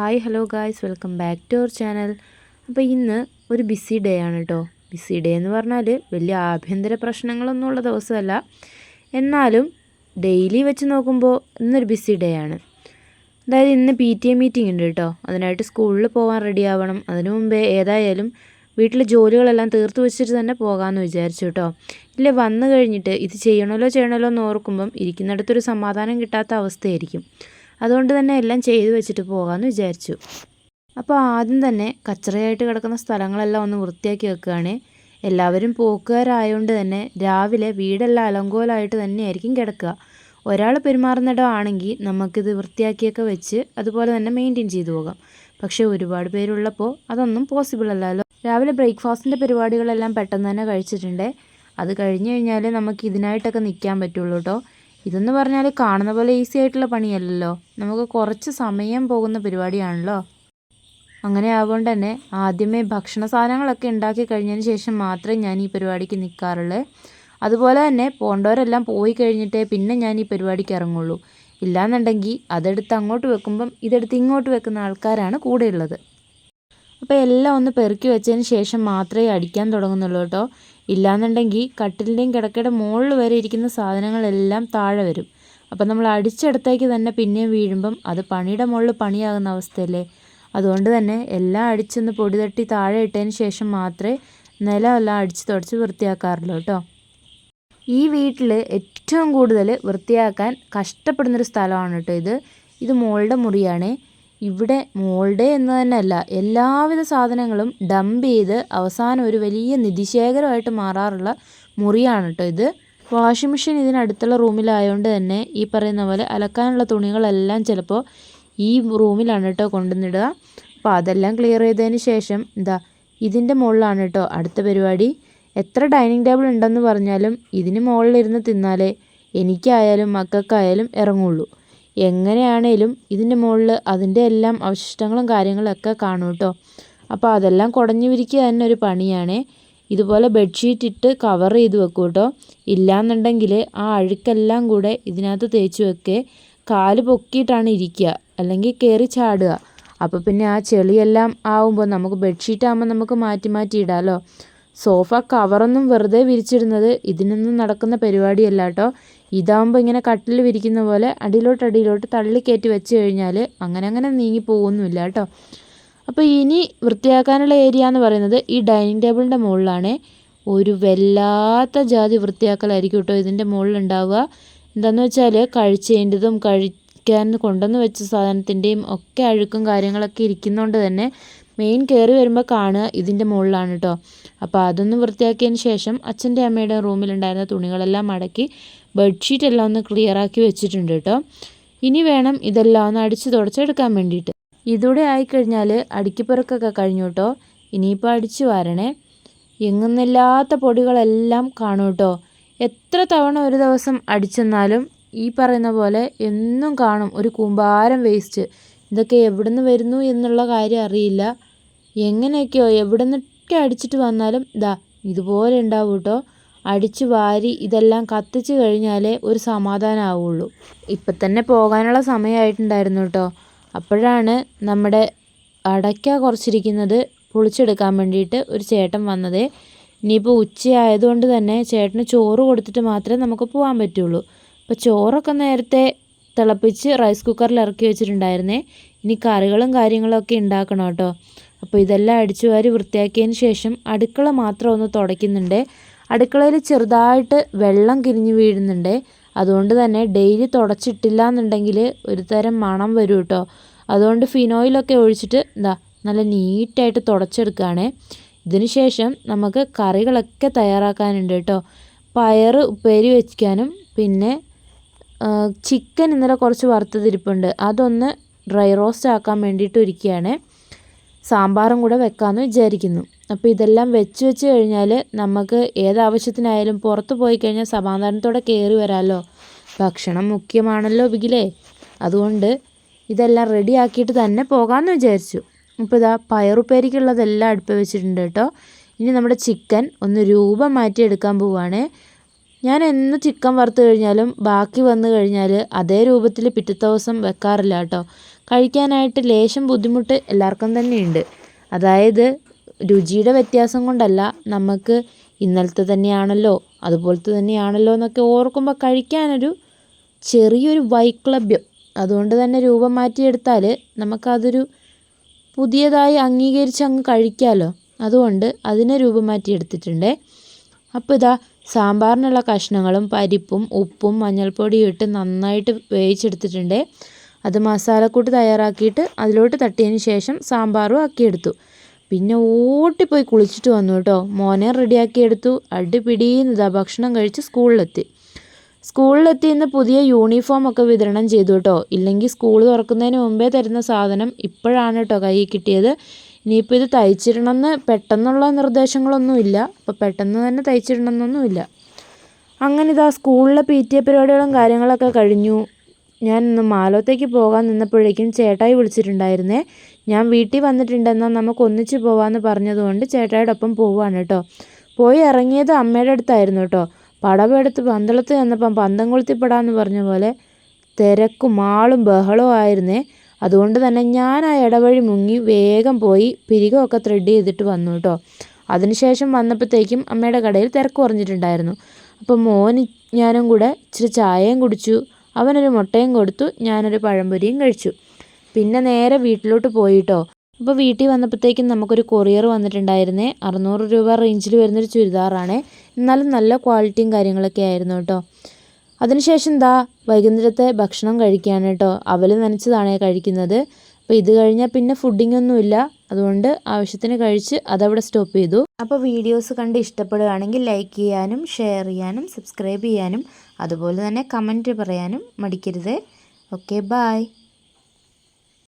Hi hello guys. Welcome back to our channel. അപ്പോൾ ഇന്ന് ഒരു ബിസി ഡേ ആണ് കേട്ടോ ബിസി ഡേ എന്ന് പറഞ്ഞാൽ വലിയ ആഭ്യന്തര പ്രശ്നങ്ങളൊന്നും ഉള്ള ദിവസമല്ല. എന്നാലും ഡെയിലി വെച്ച് നോക്കുമ്പോൾ ഇന്നൊരു ബിസി ഡേ ആണ്. അതായത് ഇന്ന് പി ടി എ മീറ്റിംഗ് ഉണ്ട് കേട്ടോ അതിനായിട്ട് സ്കൂളിൽ പോകാൻ റെഡി ആവണം. അതിനു മുമ്പേ ഏതായാലും വീട്ടിലെ ജോലികളെല്ലാം തീർത്ത് വെച്ചിട്ട് തന്നെ പോകാമെന്ന് വിചാരിച്ചു കേട്ടോ ഇല്ല വന്നു കഴിഞ്ഞിട്ട് ഇത് ചെയ്യണമല്ലോ ചെയ്യണമല്ലോ എന്ന് ഓർക്കുമ്പം ഇരിക്കുന്നിടത്തൊരു സമാധാനം കിട്ടാത്ത അവസ്ഥയായിരിക്കും. അതുകൊണ്ട് തന്നെ എല്ലാം ചെയ്തു വെച്ചിട്ട് പോകാമെന്ന് വിചാരിച്ചു. അപ്പോൾ ആദ്യം തന്നെ കച്ചറയായിട്ട് കിടക്കുന്ന സ്ഥലങ്ങളെല്ലാം ഒന്ന് വൃത്തിയാക്കി വെക്കുകയാണ്. എല്ലാവരും പോക്കുകാരായതുകൊണ്ട് തന്നെ രാവിലെ വീടെല്ലാം അലങ്കോലമായിട്ട് തന്നെയായിരിക്കും കിടക്കുക. ഒരാൾ പെരുമാറുന്നിടമാണെങ്കിൽ നമുക്കിത് വൃത്തിയാക്കിയൊക്കെ വെച്ച് അതുപോലെ തന്നെ മെയിന്റെയിൻ ചെയ്തു പോകാം. പക്ഷേ ഒരുപാട് പേരുള്ളപ്പോൾ അതൊന്നും പോസിബിൾ അല്ലല്ലോ. രാവിലെ ബ്രേക്ക്ഫാസ്റ്റിന്റെ പരിപാടികളെല്ലാം പെട്ടെന്ന് തന്നെ കഴിച്ചിട്ടുണ്ട്. അത് കഴിഞ്ഞ് കഴിഞ്ഞാൽ നമുക്ക് ഇതിനായിട്ടൊക്കെ നിൽക്കാൻ പറ്റുള്ളൂ കേട്ടോ ഇതെന്ന് പറഞ്ഞാൽ കാണുന്ന പോലെ ഈസി ആയിട്ടുള്ള പണിയല്ലല്ലോ. നമുക്ക് കുറച്ച് സമയം പോകുന്ന പരിപാടിയാണല്ലോ. അങ്ങനെ ആവുകൊണ്ട് തന്നെ ആദ്യമേ ഭക്ഷണ സാധനങ്ങളൊക്കെ ഉണ്ടാക്കി കഴിഞ്ഞതിന് ശേഷം മാത്രമേ ഞാൻ ഈ പരിപാടിക്ക് നിൽക്കാറുള്ളൂ അതുപോലെ തന്നെ പോണ്ടവരെല്ലാം പോയി കഴിഞ്ഞിട്ടേ പിന്നെ ഞാൻ ഈ പരിപാടിക്ക് ഇറങ്ങുള്ളൂ. ഇല്ലാന്നുണ്ടെങ്കിൽ അതെടുത്ത് അങ്ങോട്ട് വെക്കുമ്പം ഇതെടുത്ത് ഇങ്ങോട്ട് വെക്കുന്ന ആൾക്കാരാണ് കൂടെയുള്ളത്. അപ്പോൾ എല്ലാം ഒന്ന് പെറുക്കി വെച്ചതിന് ശേഷം മാത്രമേ അടിക്കാൻ തുടങ്ങുന്നുള്ളൂ കേട്ടോ. ഇല്ലാന്നുണ്ടെങ്കിൽ കട്ടിലിന്റെയും കിടക്കയുടെ മുകളിൽ വരെ ഇരിക്കുന്ന സാധനങ്ങളെല്ലാം താഴെ വരും. അപ്പം നമ്മൾ അടിച്ചെടുത്തേക്ക് തന്നെ പിന്നെയും വീഴുമ്പം അത് പണിയുടെ മുകളിൽ പണിയാകുന്ന അവസ്ഥയല്ലേ? അതുകൊണ്ട് തന്നെ എല്ലാം അടിച്ചൊന്ന് പൊടി തട്ടി താഴെ ഇട്ടതിന് ശേഷം മാത്രമേ നിലമെല്ലാം അടിച്ച് തുടച്ച് വൃത്തിയാക്കാറുള്ളൂ കേട്ടോ. ഈ വീട്ടിൽ ഏറ്റവും കൂടുതൽ വൃത്തിയാക്കാൻ കഷ്ടപ്പെടുന്നൊരു സ്ഥലമാണ് കേട്ടോ ഇത്. ഇത് മോളുടെ മുറിയാണ്. ഇവിടെ മോൾഡ് എന്ന് തന്നെയല്ല എല്ലാവിധ സാധനങ്ങളും ഡംപ് ചെയ്ത് അവസാനം ഒരു വലിയ നിധിശേഖരമായിട്ട് മാറാറുള്ള മുറിയാണ് കേട്ടോ ഇത്. വാഷിംഗ് മെഷീൻ ഇതിനടുത്തുള്ള റൂമിലായതുകൊണ്ട് തന്നെ ഈ പറയുന്ന പോലെ അലക്കാനുള്ള തുണികളെല്ലാം ചിലപ്പോൾ ഈ റൂമിലാണ് കേട്ടോ കൊണ്ടുവന്നിടുക. അപ്പോൾ അതെല്ലാം ക്ലിയർ ചെയ്തതിന് ശേഷം എന്താ ഇതിന്റെ മുകളിലാണ് കേട്ടോ അടുത്ത പരിപാടി. എത്ര ഡൈനിങ് ടേബിൾ ഉണ്ടെന്ന് പറഞ്ഞാലും ഇതിന് മുകളിലിരുന്ന് തിന്നാലേ എനിക്കായാലും മക്കൾക്കായാലും ഇറങ്ങുള്ളൂ. എങ്ങനെയാണേലും ഇതിന്റെ മുകളിൽ അതിന്റെ എല്ലാം അവശിഷ്ടങ്ങളും കാര്യങ്ങളൊക്കെ കാണും കേട്ടോ അപ്പോൾ അതെല്ലാം കുടഞ്ഞു വിരിക്കുക തന്നെ ഒരു പണിയാണ്. ഇതുപോലെ ബെഡ്ഷീറ്റ് ഇട്ട് കവർ ചെയ്ത് വെക്കും കേട്ടോ ഇല്ലാന്നുണ്ടെങ്കിൽ ആ അഴുക്കെല്ലാം കൂടെ ഇതിനകത്ത് തേച്ച് വെക്കേ. കാൽ പൊക്കിയിട്ടാണ് ഇരിക്കുക. അല്ലെങ്കിൽ കയറി ചാടുക. അപ്പോൾ പിന്നെ ആ ചെളിയെല്ലാം ആവുമ്പോൾ നമുക്ക് ബെഡ്ഷീറ്റ് ആകുമ്പോൾ നമുക്ക് മാറ്റി മാറ്റി ഇടാമല്ലോ സോഫ കവറൊന്നും വെറുതെ വിരിച്ചിടുന്നത് ഇതിനൊന്നും നടക്കുന്ന പരിപാടിയല്ല കേട്ടോ. ഇതാകുമ്പോൾ ഇങ്ങനെ കട്ടിൽ വിരിക്കുന്ന പോലെ അടിയിലോട്ട് അടിയിലോട്ട് തള്ളിക്കയറ്റി വെച്ച് കഴിഞ്ഞാൽ അങ്ങനെ അങ്ങനെ നീങ്ങി പോകുന്നില്ല കേട്ടോ. അപ്പോൾ ഇനി വൃത്തിയാക്കാനുള്ള ഏരിയ എന്ന് പറയുന്നത് ഈ ഡൈനിങ് ടേബിളിന്റെ മുകളിലാണ്. ഒരു വല്ലാത്ത ജാതി വൃത്തിയാക്കലായിരിക്കും കേട്ടോ ഇതിന്റെ മുകളിൽ ഉണ്ടാവുക എന്താണെന്ന് വെച്ചാൽ കഴിച്ചതിന്റെതും കഴിക്കാൻ കൊണ്ടുവന്ന് വെച്ച സാധനത്തിന്റെയും ഒക്കെ അഴുക്കും കാര്യങ്ങളൊക്കെ ഇരിക്കുന്നതുകൊണ്ട് തന്നെ മെയിൻ കയറി വരുമ്പോൾ കാണുക ഇതിന്റെ മുകളിലാണ് കേട്ടോ അപ്പോൾ അതൊന്ന് വൃത്തിയാക്കിയതിന് ശേഷം അച്ഛന്റെ അമ്മയുടെ റൂമിലുണ്ടായിരുന്ന തുണികളെല്ലാം മടക്കി ബെഡ്ഷീറ്റ് എല്ലാം ഒന്ന് ക്ലിയറാക്കി വെച്ചിട്ടുണ്ട് കേട്ടോ ഇനി വേണം ഇതെല്ലാം ഒന്ന് അടിച്ച് തുടച്ചെടുക്കാൻ വേണ്ടിയിട്ട്. ഇതൂടെ ആയിക്കഴിഞ്ഞാൽ അടുക്കിപ്പുറക്കൊക്കെ കഴിഞ്ഞു കേട്ടോ ഇനിയിപ്പോൾ അടിച്ചു വാരണേ. എങ്ങുന്നില്ലാത്ത പൊടികളെല്ലാം കാണും കേട്ടോ എത്ര തവണ ഒരു ദിവസം അടിച്ചെന്നാലും ഈ പറയുന്ന പോലെ എന്നും കാണും. ഒരു കൂമ്പാരം വേസ്റ്റ് ഇതൊക്കെ എവിടെ നിന്ന് വരുന്നു എന്നുള്ള കാര്യം അറിയില്ല. എങ്ങനെയൊക്കെയോ എവിടെ നിന്നൊക്കെ അടിച്ചിട്ട് വന്നാലും ദാ ഇതുപോലെ ഉണ്ടാവും കേട്ടോ അടിച്ചു വാരി ഇതെല്ലാം കത്തിച്ചു കഴിഞ്ഞാലേ ഒരു സമാധാനം ആവുള്ളൂ ഇപ്പം തന്നെ പോകാനുള്ള സമയമായിട്ടുണ്ടായിരുന്നു കേട്ടോ അപ്പോഴാണ് നമ്മുടെ അടയ്ക്ക കുറച്ചിരിക്കുന്നത് പൊളിച്ചെടുക്കാൻ വേണ്ടിയിട്ട് ഒരു ചേട്ടൻ വന്നത്. ഇനിയിപ്പോൾ ഉച്ചയായതുകൊണ്ട് തന്നെ ചേട്ടന് ചോറ് കൊടുത്തിട്ട് മാത്രമേ നമുക്ക് പോകാൻ പറ്റുള്ളൂ. അപ്പോൾ ചോറൊക്കെ നേരത്തെ തിളപ്പിച്ച് റൈസ് കുക്കറിൽ ഇറക്കി വെച്ചിട്ടുണ്ടായിരുന്നേ. ഇനി കറികളും കാര്യങ്ങളൊക്കെ ഉണ്ടാക്കണം കേട്ടോ അപ്പോൾ ഇതെല്ലാം അടിച്ചു വാരി വൃത്തിയാക്കിയതിന് ശേഷം അടുക്കള മാത്രം ഒന്ന് തുടയ്ക്കുന്നുണ്ട്. അടുക്കളയിൽ ചെറുതായിട്ട് വെള്ളം കിരിഞ്ഞ് വീഴുന്നുണ്ട്. അതുകൊണ്ട് തന്നെ ഡെയിലി തുടച്ചിട്ടില്ല എന്നുണ്ടെങ്കിൽ ഒരു തരം മണം വരും കേട്ടോ. അതുകൊണ്ട് ഫിനോയിലൊക്കെ ഒഴിച്ചിട്ട് എന്താ നല്ല നീറ്റായിട്ട് തുടച്ചെടുക്കുകയാണ് ഇതിന് ശേഷം നമുക്ക് കറികളൊക്കെ തയ്യാറാക്കാനുണ്ട് കേട്ടോ. പയർ ഉപ്പേരി വെക്കാനും പിന്നെ ചിക്കൻ ഇന്നലെ കുറച്ച് വറുത്തതിരിപ്പുണ്ട്. അതൊന്ന് ഡ്രൈ റോസ്റ്റ് ആക്കാൻ വേണ്ടിയിട്ട് ഒരുക്കുകയാണ് സാമ്പാറും കൂടെ വെക്കാമെന്ന് വിചാരിക്കുന്നു. അപ്പോൾ ഇതെല്ലാം വെച്ച് വെച്ച് കഴിഞ്ഞാൽ നമുക്ക് ഏതാവശ്യത്തിനായാലും പുറത്ത് പോയി കഴിഞ്ഞാൽ സമാധാനത്തോടെ കയറി വരാമല്ലോ ഭക്ഷണം മുഖ്യമാണല്ലോ ബിഗിലേ അതുകൊണ്ട് ഇതെല്ലാം റെഡി ആക്കിയിട്ട് തന്നെ പോകാമെന്ന് വിചാരിച്ചു. അപ്പോൾ ഇതാ പയറുപ്പേരിക്കുള്ളതെല്ലാം അടുപ്പ് വെച്ചിട്ടുണ്ട് കേട്ടോ. ഇനി നമ്മുടെ ചിക്കൻ ഒന്ന് രൂപം മാറ്റി എടുക്കാൻ പോവുകയാണ് ഞാൻ എന്ന് ചിക്കൻ വറുത്ത് കഴിഞ്ഞാലും ബാക്കി വന്നു കഴിഞ്ഞാൽ അതേ രൂപത്തിൽ പിറ്റത്തെ ദിവസം വെക്കാറില്ല കേട്ടോ. കഴിക്കാനായിട്ട് ലേശം ബുദ്ധിമുട്ട് എല്ലാവർക്കും തന്നെയുണ്ട്. അതായത് രുചിയുടെ വ്യത്യാസം കൊണ്ടല്ല നമുക്ക് ഇന്നലത്തെ തന്നെയാണല്ലോ അതുപോലത്തെ തന്നെയാണല്ലോ എന്നൊക്കെ ഓർക്കുമ്പോൾ കഴിക്കാനൊരു ചെറിയൊരു വൈക്ലഭ്യം. അതുകൊണ്ട് തന്നെ രൂപം മാറ്റിയെടുത്താൽ നമുക്കതൊരു പുതിയതായി അംഗീകരിച്ച് അങ്ങ് കഴിക്കാമല്ലോ അതുകൊണ്ട് അതിനെ രൂപം മാറ്റിയെടുത്തിട്ടുണ്ട്. അപ്പോൾ ഇതാ സാമ്പാറിനുള്ള കഷ്ണങ്ങളും പരിപ്പും ഉപ്പും മഞ്ഞൾപ്പൊടിയും ഇട്ട് നന്നായിട്ട് വേവിച്ചെടുത്തിട്ടുണ്ട്. അത് മസാലക്കൂട്ട് തയ്യാറാക്കിയിട്ട് അതിലോട്ട് തട്ടിയതിന് ശേഷം സാമ്പാറും ആക്കിയെടുത്തു. പിന്നെ ഓട്ടിപ്പോയി കുളിച്ചിട്ട് വന്നു കേട്ടോ. മോനെ റെഡിയാക്കിയെടുത്തു. ഇതാ ഭക്ഷണം കഴിച്ച് സ്കൂളിലെത്തി. സ്കൂളിലെത്തി ഇന്ന് പുതിയ യൂണിഫോം ഒക്കെ വിതരണം ചെയ്തു കേട്ടോ. ഇല്ലെങ്കിൽ സ്കൂൾ തുറക്കുന്നതിന് മുമ്പേ തരുന്ന സാധനം ഇപ്പോഴാണ് കേട്ടോ കയ്യിൽ കിട്ടിയത്. ഇനിയിപ്പോൾ ഇത് തയ്ച്ചിടണമെന്ന് പെട്ടെന്നുള്ള നിർദ്ദേശങ്ങളൊന്നുമില്ല അപ്പോൾ പെട്ടെന്ന് തന്നെ തയ്ച്ചിടണമെന്നൊന്നുമില്ല അങ്ങനെ ഇതാ സ്കൂളിലെ പി ടി എ പരിപാടികളും കാര്യങ്ങളൊക്കെ കഴിഞ്ഞു. ഞാൻ ഇന്ന് മാലോത്തേക്ക് പോകാൻ നിന്നപ്പോഴേക്കും ചേട്ടായി വിളിച്ചിട്ടുണ്ടായിരുന്നേ. ഞാൻ വീട്ടിൽ വന്നിട്ടുണ്ടെന്നാൽ നമുക്ക് ഒന്നിച്ച് പോകാമെന്ന് പറഞ്ഞതുകൊണ്ട് ചേട്ടായിയുടെ ഒപ്പം പോവാണ് കേട്ടോ. പോയി ഇറങ്ങിയത് അമ്മയുടെ അടുത്തായിരുന്നു കേട്ടോ. പടവെടുത്ത് പന്തളത്ത് ചെന്നപ്പം പന്തം കൊളുത്തിപ്പെടാന്ന് പറഞ്ഞ പോലെ തിരക്കും ആളും ബഹളവും ആയിരുന്നേ. അതുകൊണ്ട് തന്നെ ഞാൻ ആ ഇടവഴി മുങ്ങി വേഗം പോയി പിരികമൊക്കെ ത്രെഡ് ചെയ്തിട്ട് വന്നു കേട്ടോ. അതിനുശേഷം വന്നപ്പോഴത്തേക്കും അമ്മയുടെ കടയിൽ തിരക്ക് കുറഞ്ഞിട്ടുണ്ടായിരുന്നു. അപ്പം മോന് ഞാനും കൂടെ ഇച്ചിരി ചായയും കുടിച്ചു. അവനൊരു മുട്ടയും കൊടുത്തു ഞാനൊരു പഴംപൊരിയും കഴിച്ചു. പിന്നെ നേരെ വീട്ടിലോട്ട് പോയിട്ടോ. അപ്പോൾ വീട്ടിൽ വന്നപ്പോഴത്തേക്കും നമുക്കൊരു കൊറിയർ വന്നിട്ടുണ്ടായിരുന്നേ. അറുന്നൂറ് രൂപ റേഞ്ചിൽ വരുന്നൊരു ചുരിദാറാണ്. എന്നാലും നല്ല ക്വാളിറ്റിയും കാര്യങ്ങളൊക്കെ ആയിരുന്നു കേട്ടോ. അതിനുശേഷം എന്താ വൈകുന്നേരത്തെ ഭക്ഷണം കഴിക്കുകയാണ് കേട്ടോ. അവൽ നനച്ചതാണ് കഴിക്കുന്നത്. അപ്പോൾ ഇത് കഴിഞ്ഞാൽ പിന്നെ ഫുഡിംഗ് ഒന്നുമില്ല അതുകൊണ്ട് ആവശ്യത്തിന് കഴിച്ച് അതവിടെ സ്റ്റോപ്പ് ചെയ്തു. അപ്പോൾ വീഡിയോസ് കണ്ട് ഇഷ്ടപ്പെടുകയാണെങ്കിൽ ലൈക്ക് ചെയ്യാനും ഷെയർ ചെയ്യാനും സബ്സ്ക്രൈബ് ചെയ്യാനും അതുപോലെ തന്നെ കമന്റ് പറയാനും മടിക്കരുത്. Okay bye